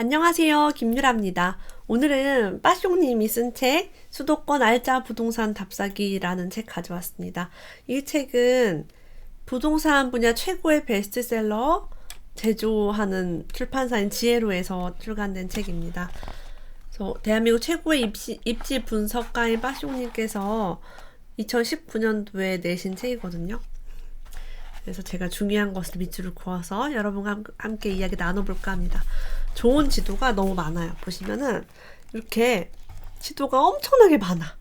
안녕하세요. 김유라입니다. 오늘은 빠숑님이 쓴 책, 수도권 알짜 부동산 답사기라는 책 가져왔습니다. 이 책은 부동산 분야 최고의 베스트셀러 제조하는 출판사인 지혜로에서 출간된 책입니다. 그래서 대한민국 최고의 입시, 입지 분석가인 빠숑님께서 2019년도에 내신 책이거든요. 그래서 제가 중요한 것을 밑줄을 그어서 여러분과 함께 이야기 나눠볼까 합니다. 좋은 지도가 너무 많아요. 보시면은 이렇게 지도가 엄청나게 많아.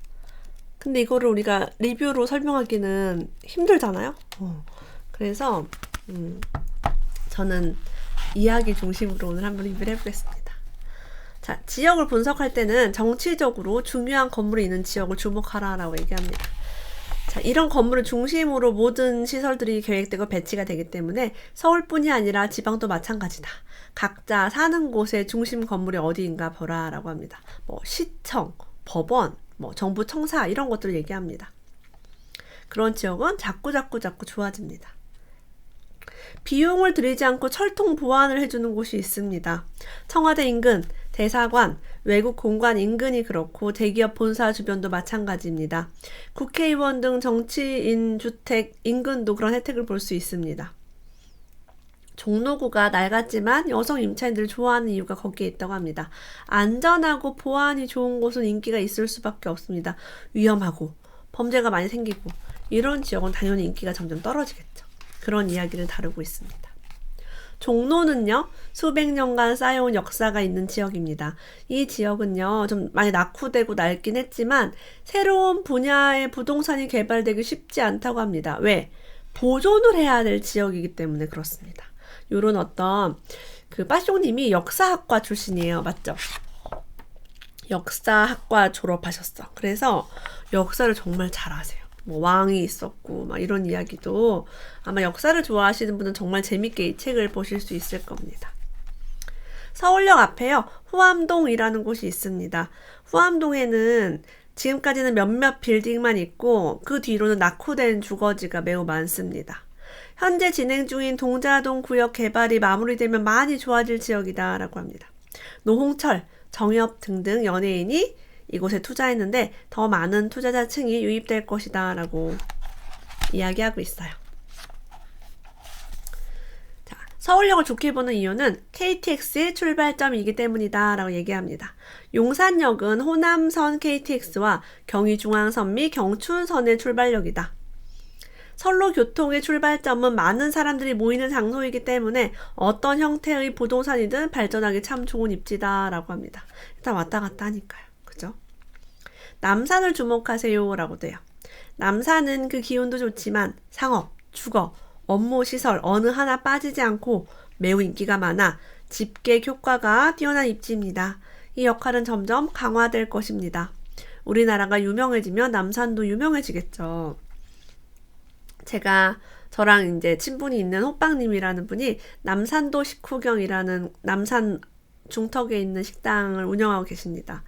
근데 이거를 우리가 리뷰로 설명하기는 힘들잖아요. 어. 그래서 음, 저는 이야기 중심으로 오늘 한번 리뷰를 해보겠습니다. 자, 지역을 분석할 때는 정치적으로 중요한 건물이 있는 지역을 주목하라라고 얘기합니다. 자, 이런 건물을 중심으로 모든 시설들이 계획되고 배치가 되기 때문에 서울뿐이 아니라 지방도 마찬가지다. 각자 사는 곳의 중심 건물이 어디인가 보라라고 합니다. 뭐 시청, 법원, 뭐 정부 청사 이런 것들을 얘기합니다. 그런 지역은 자꾸 자꾸 자꾸 좋아집니다. 비용을 들이지 않고 철통 보완을 해주는 곳이 있습니다. 청와대 인근, 대사관, 외국 공관 인근이 그렇고 대기업 본사 주변도 마찬가지입니다. 국회의원 등 정치인 주택 인근도 그런 혜택을 볼 수 있습니다. 종로구가 낡았지만 여성 임차인들을 좋아하는 이유가 거기에 있다고 합니다. 안전하고 보안이 좋은 곳은 인기가 있을 수밖에 없습니다. 위험하고 범죄가 많이 생기고 이런 지역은 당연히 인기가 점점 떨어지겠죠. 그런 이야기를 다루고 있습니다. 종로는요, 수백 년간 쌓여온 역사가 있는 지역입니다. 이 지역은요, 좀 많이 낙후되고 낡긴 했지만, 새로운 분야의 부동산이 개발되기 쉽지 않다고 합니다. 왜? 보존을 해야 될 지역이기 때문에 그렇습니다. 요런 어떤, 그, 빠쇼님이 역사학과 출신이에요. 맞죠? 역사학과 졸업하셨어. 그래서 역사를 정말 잘 아세요. 뭐 왕이 있었고 막 이런 이야기도 아마 역사를 좋아하시는 분은 정말 재밌게 이 책을 보실 수 있을 겁니다. 서울역 앞에요. 후암동이라는 곳이 있습니다. 후암동에는 지금까지는 몇몇 빌딩만 있고 그 뒤로는 낙후된 주거지가 매우 많습니다. 현재 진행 중인 동자동 구역 개발이 마무리되면 많이 좋아질 지역이다라고 합니다. 노홍철, 정엽 등등 연예인이 이곳에 투자했는데 더 많은 투자자층이 유입될 것이다 라고 이야기하고 있어요. 자, 서울역을 좋게 보는 이유는 KTX의 출발점이기 때문이다 라고 얘기합니다. 용산역은 호남선 KTX와 경의중앙선 및 경춘선의 출발역이다. 선로 교통의 출발점은 많은 사람들이 모이는 장소이기 때문에 어떤 형태의 부동산이든 발전하기 참 좋은 입지다라고 합니다. 일단 왔다 갔다 하니까요. 그죠? 남산을 주목하세요라고 돼요. 남산은 그 기운도 좋지만 상업, 주거, 업무 시설 어느 하나 빠지지 않고 매우 인기가 많아 집객 효과가 뛰어난 입지입니다. 이 역할은 점점 강화될 것입니다. 우리나라가 유명해지면 남산도 유명해지겠죠. 제가 저랑 이제 친분이 있는 호빵님이라는 분이 남산도 식후경이라는 남산 중턱에 있는 식당을 운영하고 계십니다.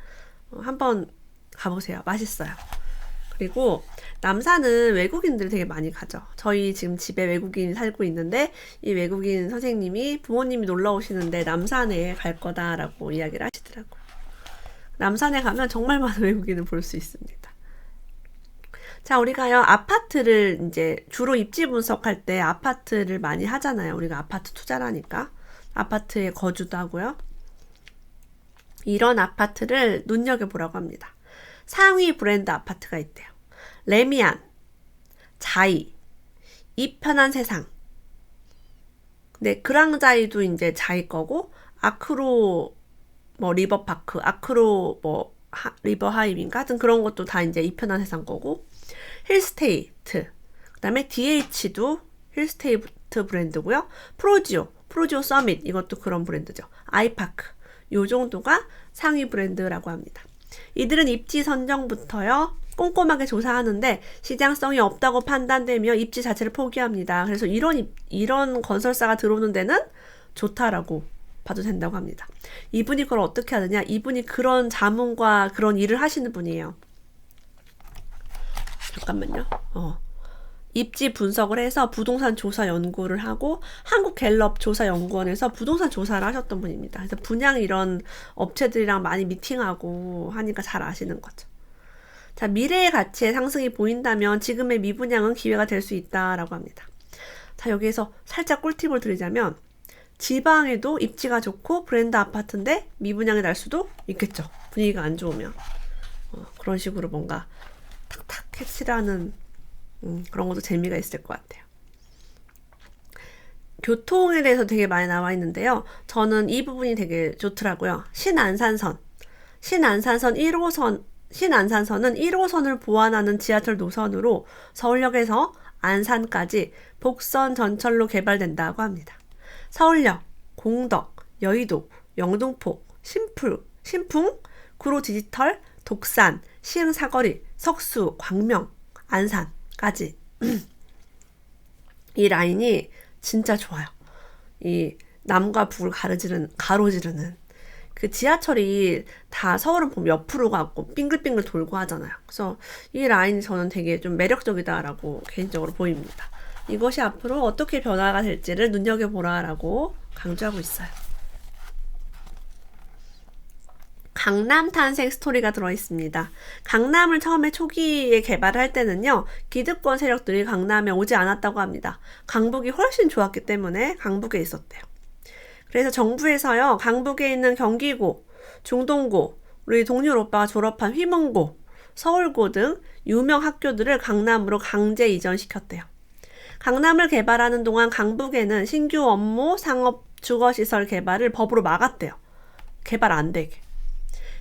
어, 한번 가보세요. 맛있어요. 그리고 남산은 외국인들이 되게 많이 가죠. 저희 지금 집에 외국인이 살고 있는데 이 외국인 선생님이 부모님이 놀러 오시는데 남산에 갈 거다라고 이야기를 하시더라고요. 남산에 가면 정말 많은 외국인을 볼 수 있습니다. 자, 우리가요, 아파트를 이제 주로 입지 분석할 때 아파트를 많이 하잖아요. 우리가 아파트 투자라니까. 아파트에 거주도 하고요. 이런 아파트를 눈여겨보라고 합니다. 상위 브랜드 아파트가 있대요. 레미안, 자이, 이 편한 세상. 네, 그랑자이도 이제 자이 거고, 아크로 뭐 리버파크, 아크로 뭐 하, 리버하임인가 하여튼 그런 것도 다 이제 이 편한 세상 거고, 힐스테이트, 그 다음에 DH도 힐스테이트 브랜드고요. 프로지오, 프로지오 서밋 이것도 그런 브랜드죠. 아이파크 요 정도가 상위 브랜드라고 합니다. 이들은 입지 선정부터요. 꼼꼼하게 조사하는데 시장성이 없다고 판단되며 입지 자체를 포기합니다. 그래서 이런 이런 건설사가 들어오는 데는 좋다라고 봐도 된다고 합니다. 이분이 그걸 어떻게 하느냐? 이분이 그런 자문과 그런 일을 하시는 분이에요. 잠깐만요. 어. 입지 분석을 해서 부동산 조사 연구를 하고 한국 갤럽 조사 연구원에서 부동산 조사를 하셨던 분입니다. 그래서 분양 이런 업체들이랑 많이 미팅하고 하니까 잘 아시는 거죠. 자, 미래의 가치의 상승이 보인다면 지금의 미분양은 기회가 될 수 있다라고 합니다. 자, 여기에서 살짝 꿀팁을 드리자면 지방에도 입지가 좋고 브랜드 아파트인데 미분양이 날 수도 있겠죠. 분위기가 안 좋으면. 어, 그런 식으로 뭔가 탁탁 캐치라는 음, 그런 것도 재미가 있을 것 같아요. 교통에 대해서 되게 많이 나와 있는데요. 저는 이 부분이 되게 좋더라고요. 신안산선. 신안산선 1호선, 신안산선은 1호선을 보완하는 지하철 노선으로 서울역에서 안산까지 복선 전철로 개발된다고 합니다. 서울역, 공덕, 여의도, 영등포, 신풀, 신풍, 구로 디지털, 독산, 시흥사거리, 석수, 광명, 안산 까지 이 라인이 진짜 좋아요. 이 남과 북을 가르지는 가로지르는 그 지하철이 다 서울은 보면 옆으로 가고 빙글빙글 돌고 하잖아요. 그래서 이 라인이 저는 되게 좀 매력적이다라고 개인적으로 보입니다. 이것이 앞으로 어떻게 변화가 될지를 눈여겨보라라고 강조하고 있어요. 강남 탄생 스토리가 들어있습니다. 강남을 처음에 초기에 개발할 때는요, 기득권 세력들이 강남에 오지 않았다고 합니다. 강북이 훨씬 좋았기 때문에 강북에 있었대요. 그래서 정부에서요, 강북에 있는 경기고, 중동고, 우리 동률 오빠가 졸업한 휘문고, 서울고 등 유명 학교들을 강남으로 강제 이전시켰대요. 강남을 개발하는 동안 강북에는 신규 업무, 상업, 주거시설 개발을 법으로 막았대요. 개발 안 되게.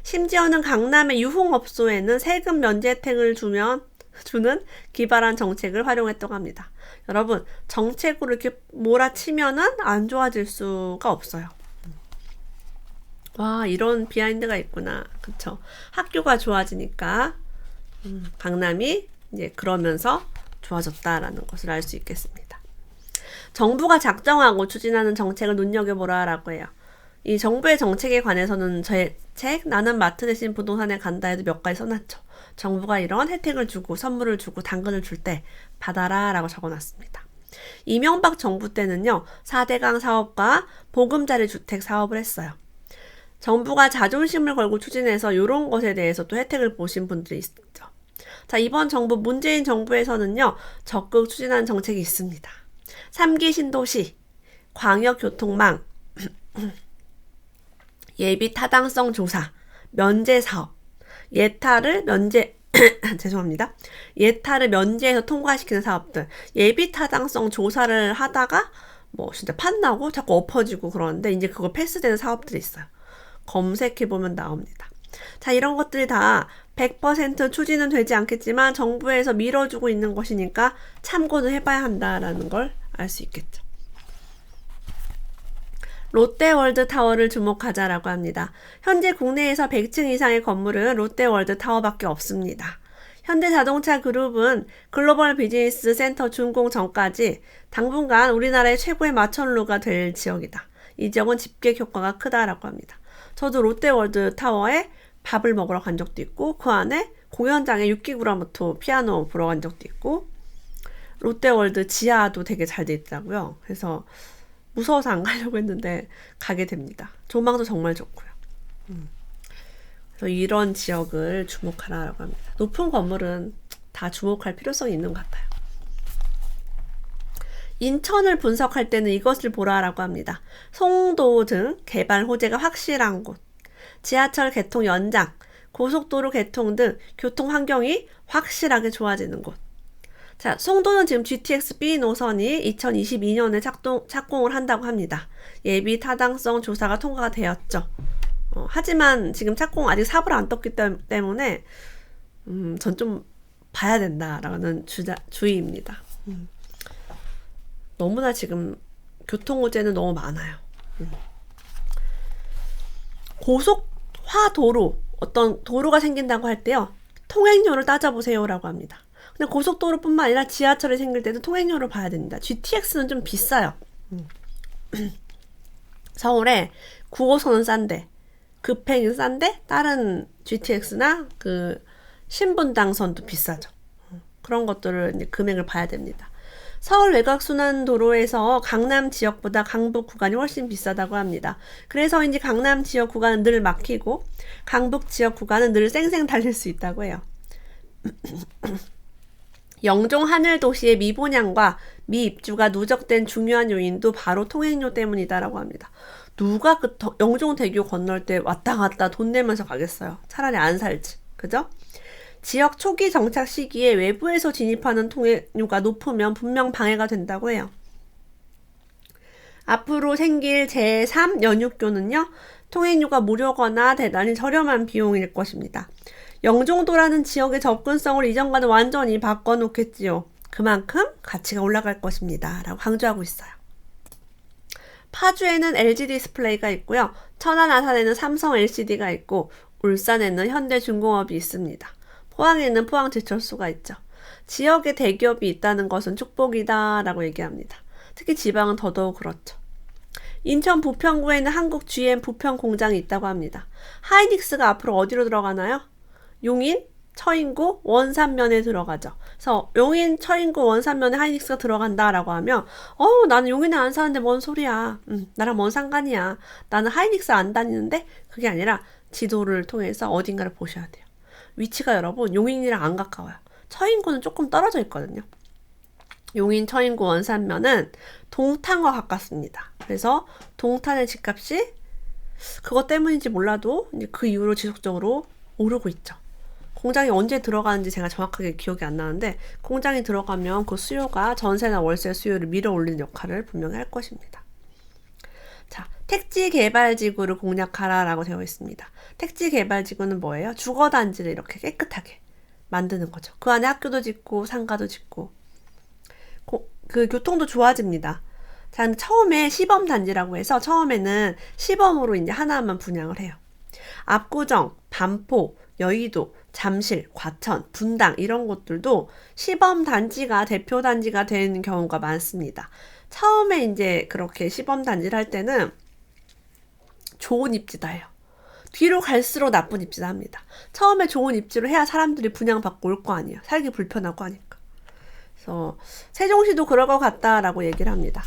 심지어는 강남의 유흥업소에는 세금 면제 혜택을 주면 주는 기발한 정책을 활용했다고 합니다. 여러분, 정책으로 이렇게 몰아치면은 안 좋아질 수가 없어요. 와, 이런 비하인드가 있구나. 그쵸? 학교가 좋아지니까, 음, 강남이 이제 그러면서 좋아졌다라는 것을 알 수 있겠습니다. 정부가 작정하고 추진하는 정책을 눈여겨보라라고 해요. 이 정부의 정책에 관해서는 제 책 나는 마트 대신 부동산에 간다에도 몇 가지 써놨죠. 정부가 이런 혜택을 주고 선물을 주고 당근을 줄 때 받아라 라고 적어놨습니다. 이명박 정부 때는요. 4대강 사업과 보금자리 주택 사업을 했어요. 정부가 자존심을 걸고 추진해서 이런 것에 대해서 또 혜택을 보신 분들이 있죠. 자, 이번 정부 문재인 정부에서는요. 적극 추진한 정책이 있습니다. 3기 신도시, 광역교통망, 예비 타당성 조사, 면제 사업, 예타를 면제 죄송합니다. 예타를 면제해서 통과시키는 사업들, 예비 타당성 조사를 하다가 뭐 진짜 판나고 자꾸 엎어지고 그러는데 이제 그거 패스되는 사업들이 있어요. 검색해 보면 나옵니다. 자, 이런 것들이 다 100% 추진은 되지 않겠지만 정부에서 밀어주고 있는 것이니까 참고는 해봐야 한다라는 걸 알 수 있겠죠. 롯데월드타워를 주목하자라고 합니다. 현재 국내에서 100층 이상의 건물은 롯데월드타워밖에 없습니다. 현대자동차 그룹은 글로벌 비즈니스 센터 준공 전까지 당분간 우리나라의 최고의 마천루가 될 지역이다. 이 지역은 집객 효과가 크다라고 합니다. 저도 롯데월드 타워에 밥을 먹으러 간 적도 있고 그 안에 공연장에 유키구라모토 피아노 보러 간 적도 있고 롯데월드 지하도 되게 잘 돼 있더라고요. 그래서 무서워서 안 가려고 했는데 가게 됩니다. 조망도 정말 좋고요. 음. 그래서 이런 지역을 주목하라고 합니다. 높은 건물은 다 주목할 필요성이 있는 것 같아요. 인천을 분석할 때는 이것을 보라라고 합니다. 송도 등 개발 호재가 확실한 곳, 지하철 개통 연장, 고속도로 개통 등 교통 환경이 확실하게 좋아지는 곳, 자, 송도는 지금 GTX B 노선이 2022년에 착동, 착공을 한다고 합니다. 예비 타당성 조사가 통과가 되었죠. 어, 하지만 지금 착공 아직 사부를 안 떴기 때문에 음, 전 좀 봐야 된다라는 주자, 주의입니다. 음. 너무나 지금 교통호재는 너무 많아요. 음. 고속화 도로, 어떤 도로가 생긴다고 할 때요. 통행료를 따져보세요라고 합니다. 근데 고속도로뿐만 아니라 지하철이 생길 때도 통행료를 봐야 됩니다. GTX는 좀 비싸요. 음. 서울에 9호선은 싼데 급행은 싼데 다른 GTX나 그 신분당선도 비싸죠. 그런 것들을 이제 금액을 봐야 됩니다. 서울 외곽순환도로에서 강남 지역보다 강북 구간이 훨씬 비싸다고 합니다. 그래서 이제 강남 지역 구간은 늘 막히고 강북 지역 구간은 늘 쌩쌩 달릴 수 있다고 해요. 영종 하늘 도시의 미분양과 미입주가 누적된 중요한 요인도 바로 통행료 때문이다라고 합니다. 누가 그 영종대교 건널 때 왔다 갔다 돈 내면서 가겠어요. 차라리 안 살지. 그죠? 지역 초기 정착 시기에 외부에서 진입하는 통행료가 높으면 분명 방해가 된다고 해요. 앞으로 생길 제3 연육교는요, 통행료가 무료거나 대단히 저렴한 비용일 것입니다. 영종도라는 지역의 접근성을 이전과는 완전히 바꿔놓겠지요. 그만큼 가치가 올라갈 것입니다. 라고 강조하고 있어요. 파주에는 LG 디스플레이가 있고요. 천안 아산에는 삼성 LCD가 있고 울산에는 현대중공업이 있습니다. 포항에는 포항제철소가 있죠. 지역에 대기업이 있다는 것은 축복이다라고 얘기합니다. 특히 지방은 더더욱 그렇죠. 인천 부평구에는 한국 GM 부평 공장이 있다고 합니다. 하이닉스가 앞으로 어디로 들어가나요? 용인, 처인구, 원산면에 들어가죠. 그래서 용인, 처인구, 원산면에 하이닉스가 들어간다라고 하면 어 나는 용인에 안 사는데 뭔 소리야. 음, 나랑 뭔 상관이야. 나는 하이닉스 안 다니는데 그게 아니라 지도를 통해서 어딘가를 보셔야 돼요. 위치가 여러분 용인이랑 안 가까워요. 처인구는 조금 떨어져 있거든요. 용인 처인구 원산면은 동탄과 가깝습니다. 그래서 동탄의 집값이 그것 때문인지 몰라도 그 이후로 지속적으로 오르고 있죠. 공장이 언제 들어가는지 제가 정확하게 기억이 안 나는데 공장이 들어가면 그 수요가 전세나 월세 수요를 밀어 올리는 역할을 분명히 할 것입니다. 자, 택지 개발 지구를 공략하라라고 되어 있습니다. 택지 개발 지구는 뭐예요? 주거 단지를 이렇게 깨끗하게 만드는 거죠. 그 안에 학교도 짓고 상가도 짓고 고, 그 교통도 좋아집니다. 자, 처음에 시범 단지라고 해서 처음에는 시범으로 이제 하나만 분양을 해요. 압구정, 반포, 여의도, 잠실, 과천, 분당 이런 곳들도 시범 단지가 대표 단지가 되는 경우가 많습니다. 처음에 이제 그렇게 시범 단지를 할 때는 좋은 입지다예요. 뒤로 갈수록 나쁜 입지다 합니다. 처음에 좋은 입지로 해야 사람들이 분양받고 올 거 아니에요. 살기 불편하고 하니까. 그래서 세종시도 그럴 것 같다라고 얘기를 합니다.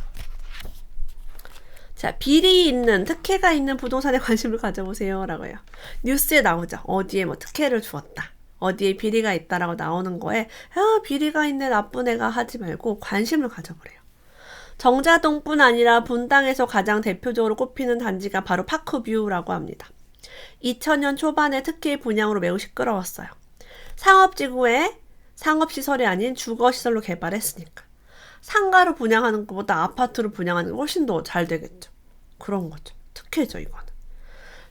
자, 비리 있는, 특혜가 있는 부동산에 관심을 가져보세요. 라고요. 뉴스에 나오죠. 어디에 뭐 특혜를 주었다. 어디에 비리가 있다라고 나오는 거에, 아, 비리가 있네, 나쁜 애가 하지 말고 관심을 가져보래요. 정자동뿐 아니라 분당에서 가장 대표적으로 꼽히는 단지가 바로 파크뷰라고 합니다. 2000년 초반에 특혜 분양으로 매우 시끄러웠어요. 상업지구에 상업시설이 아닌 주거시설로 개발했으니까. 상가로 분양하는 것보다 아파트로 분양하는 게 훨씬 더 잘 되겠죠. 그런 거죠. 특혜죠, 이거는.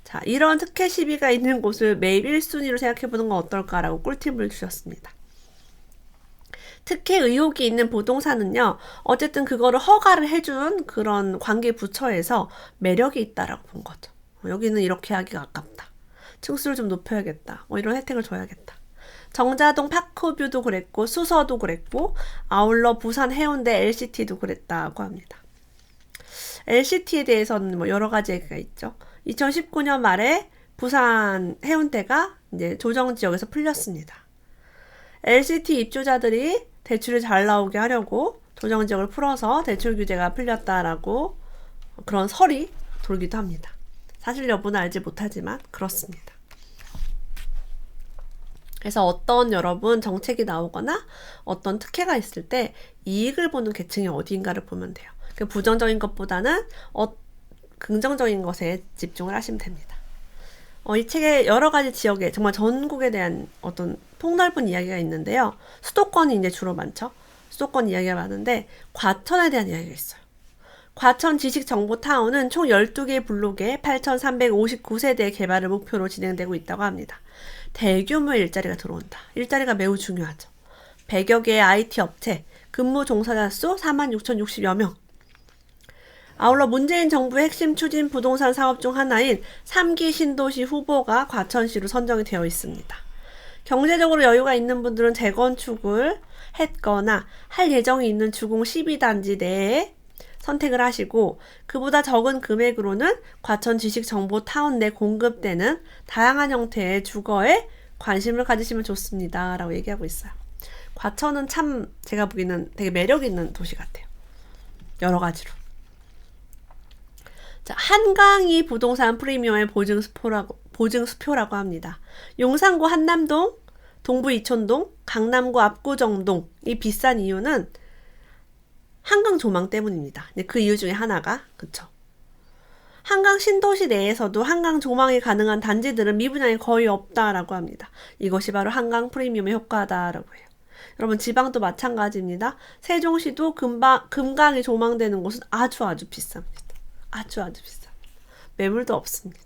자, 이런 특혜 시비가 있는 곳을 매입 1순위로 생각해 보는 건 어떨까라고 꿀팁을 주셨습니다. 특혜 의혹이 있는 부동산은요, 어쨌든 그거를 허가를 해준 그런 관계 부처에서 매력이 있다라고 본 거죠. 여기는 이렇게 하기가 아깝다. 층수를 좀 높여야겠다. 뭐 이런 혜택을 줘야겠다. 정자동 파크뷰도 그랬고 수서도 그랬고 아울러 부산 해운대 LCT도 그랬다고 합니다. LCT에 대해서는 뭐 여러 가지 얘기가 있죠. 2019년 말에 부산 해운대가 이제 조정 지역에서 풀렸습니다. LCT 입주자들이 대출이 잘 나오게 하려고 조정 지역을 풀어서 대출 규제가 풀렸다라고 그런 설이 돌기도 합니다. 사실 여부는 알지 못하지만 그렇습니다. 그래서 어떤 여러분 정책이 나오거나 어떤 특혜가 있을 때 이익을 보는 계층이 어디인가를 보면 돼요. 그 부정적인 것보다는 어, 긍정적인 것에 집중을 하시면 됩니다. 어, 이 책에 여러 가지 지역에 정말 전국에 대한 어떤 폭넓은 이야기가 있는데요. 수도권이 이제 주로 많죠. 수도권 이야기가 많은데 과천에 대한 이야기가 있어요. 과천 지식정보타운은 총 12개 블록에 8,359세대 개발을 목표로 진행되고 있다고 합니다. 대규모 일자리가 들어온다. 일자리가 매우 중요하죠. 100여 개의 IT 업체, 근무 종사자 수 46,060여 명. 아울러 문재인 정부의 핵심 추진 부동산 사업 중 하나인 3기 신도시 후보가 과천시로 선정이 되어 있습니다. 경제적으로 여유가 있는 분들은 재건축을 했거나 할 예정이 있는 주공 12단지 내에 선택을 하시고 그보다 적은 금액으로는 과천 지식정보 타운 내 공급되는 다양한 형태의 주거에 관심을 가지시면 좋습니다. 라고 얘기하고 있어요. 과천은 참 제가 보기에는 되게 매력 있는 도시 같아요. 여러 가지로. 자, 한강이 부동산 프리미엄의 보증 수표라고, 보증 수표라고 합니다. 용산구 한남동, 동부 이촌동, 강남구 압구정동 이 비싼 이유는 한강 조망 때문입니다. 그 이유 중에 하나가 그쵸. 한강 신도시 내에서도 한강 조망이 가능한 단지들은 미분양이 거의 없다라고 합니다. 이것이 바로 한강 프리미엄의 효과다라고 해요. 여러분 지방도 마찬가지입니다. 세종시도 금방, 금강이 조망되는 곳은 아주 아주 비쌉니다. 아주 아주 비쌉니다. 매물도 없습니다.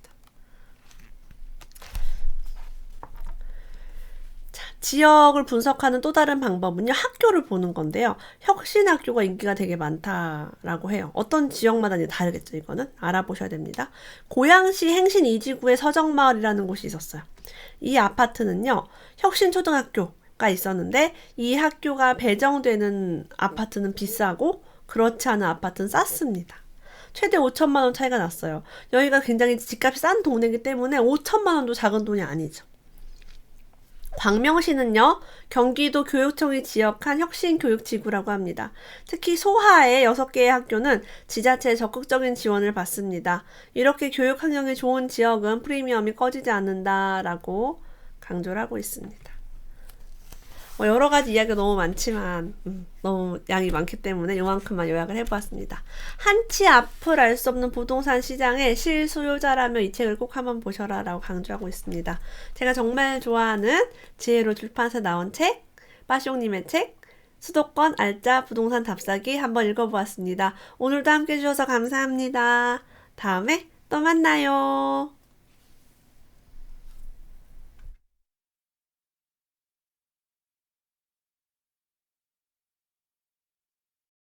자, 지역을 분석하는 또 다른 방법은요, 학교를 보는 건데요. 혁신학교가 인기가 되게 많다라고 해요. 어떤 지역마다 다르겠죠, 이거는. 알아보셔야 됩니다. 고양시 행신 이지구의 서정마을이라는 곳이 있었어요. 이 아파트는요, 혁신초등학교가 있었는데, 이 학교가 배정되는 아파트는 비싸고, 그렇지 않은 아파트는 쌌습니다. 최대 5천만 원 차이가 났어요. 여기가 굉장히 집값이 싼 동네이기 때문에 5천만 원도 작은 돈이 아니죠. 광명시는요, 경기도 교육청이 지역한 혁신교육지구라고 합니다. 특히 소하의 6개의 학교는 지자체의 적극적인 지원을 받습니다. 이렇게 교육 환경이 좋은 지역은 프리미엄이 꺼지지 않는다라고 강조를 하고 있습니다. 뭐 여러 가지 이야기가 너무 많지만 음, 너무 양이 많기 때문에 요만큼만 요약을 해보았습니다. 한치 앞을 알 수 없는 부동산 시장의 실수요자라면 이 책을 꼭 한번 보셔라 라고 강조하고 있습니다. 제가 정말 좋아하는 지혜로 출판사 나온 책, 빠숑님의 책, 수도권 알짜 부동산 답사기 한번 읽어보았습니다. 오늘도 함께 해주셔서 감사합니다. 다음에 또 만나요.